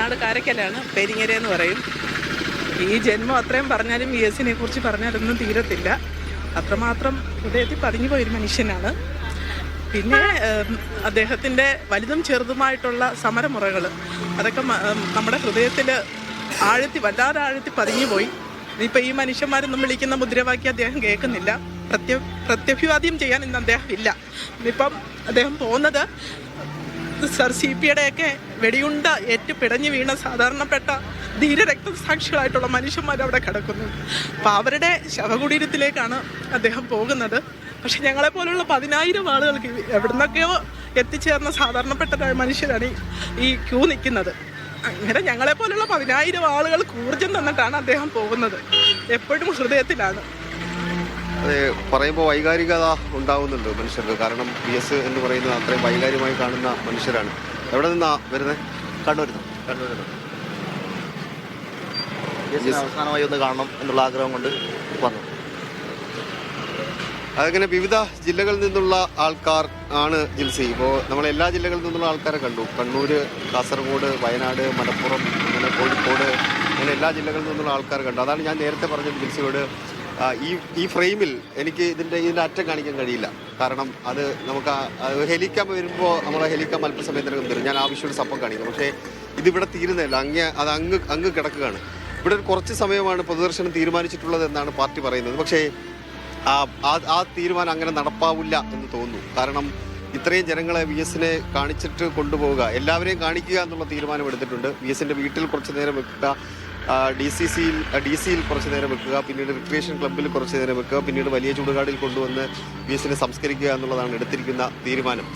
നാട് കാരക്കലാണ് പെരിങ്ങര എന്ന് പറയും. ഈ ജന്മം അത്രയും പറഞ്ഞാലും വി എസിനെ കുറിച്ച് പറഞ്ഞാലൊന്നും തീരത്തില്ല. അത്രമാത്രം ഹൃദയത്തിൽ പതിഞ്ഞു പോയൊരു മനുഷ്യനാണ്. പിന്നെ അദ്ദേഹത്തിന്റെ വലുതും ചെറുതുമായിട്ടുള്ള സമരമുറകൾ അതൊക്കെ നമ്മുടെ ഹൃദയത്തിൽ ആഴത്തി വല്ലാതെ ആഴത്തി പതിഞ്ഞു പോയി. ഇപ്പം ഈ മനുഷ്യന്മാരൊന്നും വിളിക്കുന്ന മുദ്രാവാക്യം അദ്ദേഹം കേൾക്കുന്നില്ല. പ്രത്യ പ്രത്യഭിവാദ്യം ചെയ്യാൻ ഇന്ന് അദ്ദേഹം ഇല്ല. ഇപ്പം അദ്ദേഹം പോകുന്നത് സർ സി പി യുടെയൊക്കെ വെടിയുണ്ട ഏറ്റ് പിടഞ്ഞു വീണ സാധാരണപ്പെട്ട ധീര രക്തസാക്ഷികളായിട്ടുള്ള മനുഷ്യന്മാർ അവിടെ കിടക്കുന്നു. അപ്പം അവരുടെ ശവകുടീരത്തിലേക്കാണ് അദ്ദേഹം പോകുന്നത്. പക്ഷെ ഞങ്ങളെ പോലുള്ള പതിനായിരം ആളുകൾക്ക് എവിടുന്നൊക്കെയോ എത്തിച്ചേർന്ന സാധാരണപ്പെട്ട മനുഷ്യരാണ് ഈ- ക്യൂ നിൽക്കുന്നത്. അങ്ങനെ ഞങ്ങളെ പോലുള്ള പതിനായിരം ആളുകൾ ഊർജം തന്നിട്ടാണ് അദ്ദേഹം പോകുന്നത്. എപ്പോഴും ഹൃദയത്തിലാണ്. പറയുമ്പോൾ വൈകാരികത ഉണ്ടാവുന്നുണ്ട് മനുഷ്യർക്ക്. കാരണം പി എസ് എന്ന് പറയുന്നത് അത്രയും വൈകാരികമായി കാണുന്ന മനുഷ്യരാണ്. എവിടെ നിന്നാ വരുന്നത് കണ്ണൂരിൽ അവസാനമായി ഒന്ന് കാണണം എന്നുള്ള ആഗ്രഹം കൊണ്ട് വന്നു. അതങ്ങനെ വിവിധ ജില്ലകളിൽ നിന്നുള്ള ആൾക്കാർ ആണ് ജിൽസി ഇപ്പോൾ നമ്മൾ എല്ലാ ജില്ലകളിൽ നിന്നുള്ള ആൾക്കാരെ കണ്ടു. കണ്ണൂര് കാസർഗോഡ് വയനാട് മലപ്പുറം അങ്ങനെ കോഴിക്കോട് അങ്ങനെ എല്ലാ ജില്ലകളിൽ നിന്നുള്ള ആൾക്കാരെ കണ്ടു. അതാണ് ഞാൻ നേരത്തെ പറഞ്ഞത് ജിൽസിയോട് ഈ ഈ ഫ്രെയിമിൽ എനിക്ക് ഇതിന്റെ ഇതിന്റെ അറ്റം കാണിക്കാൻ കഴിയില്ല. കാരണം അത് നമുക്ക് അത് വരുമ്പോൾ നമ്മൾ ഹെലിക്യാം അല്പസമയത്തിനകം തരും. ഞാൻ ആവശ്യമുള്ള സപ്പം കാണിക്കും. പക്ഷേ ഇതിവിടെ തീരുന്നില്ല അങ്ങ് അത് അങ്ങ് അങ്ങ് കിടക്കുകയാണ്. ഇവിടെ കുറച്ച് സമയമാണ് പൊതുദർശനം തീരുമാനിച്ചിട്ടുള്ളത് എന്നാണ് പാർട്ടി പറയുന്നത്. പക്ഷേ ആ തീരുമാനം അങ്ങനെ നടപ്പാവില്ല എന്ന് തോന്നുന്നു. കാരണം ഇത്രയും ജനങ്ങളെ വി എസിനെ കാണിച്ചിട്ട് കൊണ്ടുപോവുക എല്ലാവരെയും കാണിക്കുക എന്നുള്ള തീരുമാനം എടുത്തിട്ടുണ്ട്. വി എസിന്റെ വീട്ടിൽ കുറച്ച് നേരം വെക്കുക ഡി സി സിയിൽ ഡി സിയിൽ കുറച്ച് നേരം വെക്കുക പിന്നീട് റിക്രിയേഷൻ ക്ലബ്ബിൽ കുറച്ച് നേരം വെക്കുക പിന്നീട് വലിയ ചൂടുകാടിൽ കൊണ്ടുവന്ന് വി എസിനെ സംസ്കരിക്കുക എന്നുള്ളതാണ് എടുത്തിരിക്കുന്ന തീരുമാനം.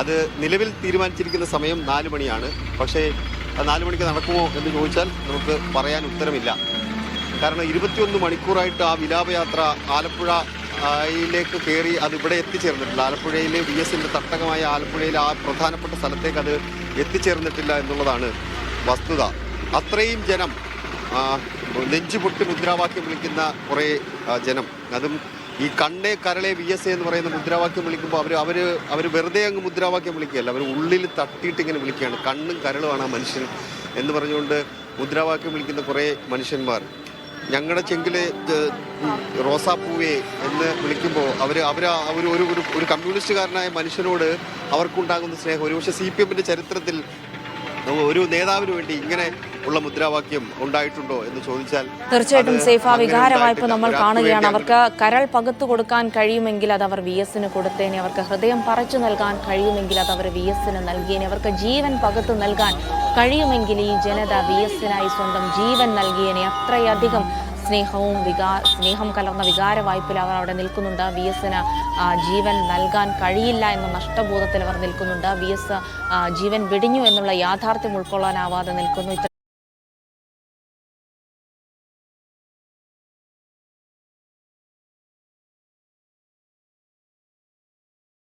അത് നിലവിൽ തീരുമാനിച്ചിരിക്കുന്ന സമയം നാല് മണിയാണ്. പക്ഷേ നാല് മണിക്ക് നടക്കുമോ എന്ന് ചോദിച്ചാൽ നമുക്ക് പറയാൻ ഉത്തരമില്ല. കാരണം ഇരുപത്തിയൊന്ന് മണിക്കൂറായിട്ട് ആ വിലാപയാത്ര ആലപ്പുഴ യിലേക്ക് കയറി അത് ഇവിടെ എത്തിച്ചേർന്നിട്ടില്ല. ആലപ്പുഴയിലെ വി എസിന്റെ തട്ടകമായ ആലപ്പുഴയിലെ ആ പ്രധാനപ്പെട്ട സ്ഥലത്തേക്ക് അത് എത്തിച്ചേർന്നിട്ടില്ല എന്നുള്ളതാണ് വസ്തുത. അത്രയും ജനം നെഞ്ചുപൊട്ടി മുദ്രാവാക്യം വിളിക്കുന്ന കുറേ ജനം. അതും ഈ കണ്ണേ കരളെ വി എസ് എന്ന് പറയുന്ന മുദ്രാവാക്യം വിളിക്കുമ്പോൾ അവർ അവർ അവർ വെറുതെ അങ്ങ് മുദ്രാവാക്യം വിളിക്കുകയല്ല. അവർ ഉള്ളിൽ തട്ടിയിട്ട് ഇങ്ങനെ വിളിക്കുകയാണ്. കണ്ണും കരളുമാണ് ആ മനുഷ്യൻ എന്ന് പറഞ്ഞുകൊണ്ട് മുദ്രാവാക്യം വിളിക്കുന്ന കുറേ മനുഷ്യന്മാർ. ഞങ്ങളുടെ ചെങ്കിൽ റോസാപ്പൂവേ എന്ന് വിളിക്കുമ്പോൾ അവർ അവർ ഒരു ഒരു ഒരു കമ്മ്യൂണിസ്റ്റുകാരനായ മനുഷ്യനോട് അവർക്കുണ്ടാകുന്ന സ്നേഹം. ഒരുപക്ഷെ സി പി എമ്മിന്റെ ചരിത്രത്തിൽ ഒരു നേതാവിന് വേണ്ടി ഇങ്ങനെ ഉള്ള മുദ്രാവാക്യം ഉണ്ടായിട്ടുണ്ടോ എന്ന് ചോദിച്ചാൽ തീർച്ചയായിട്ടും അത് സേഫ വായ്പ നമ്മൾ കാണുകയാണ്. അവർക്ക് കരൾ പകുത്തു കൊടുക്കാൻ കഴിയുമെങ്കിൽ അത് അവർ വി എസിന് കൊടുത്തേനെ. അവർക്ക് ഹൃദയം പറിച്ചു നൽകാൻ കഴിയുമെങ്കിൽ അത് അവർ വി എസിന് നൽകിയേനെ. അവർക്ക് ജീവൻ പകുത്തു നൽകാൻ കഴിയുമെങ്കിൽ ഈ ജനത വി എസിനായി സ്വന്തം ജീവൻ നൽകിയേനെ. അത്രയധികം സ്നേഹവും വികാ സ്നേഹം കലർന്ന വികാര വായ്പിൽ അവർ അവിടെ നിൽക്കുന്നുണ്ട്. വി എസിന് ജീവൻ നൽകാൻ കഴിയില്ല എന്ന നഷ്ടബോധത്തിൽ അവർ നിൽക്കുന്നുണ്ട്. വി എസ് ജീവൻ വെടിഞ്ഞു എന്നുള്ള യാഥാർത്ഥ്യം ഉൾക്കൊള്ളാനാവാതെ നിൽക്കുന്നു.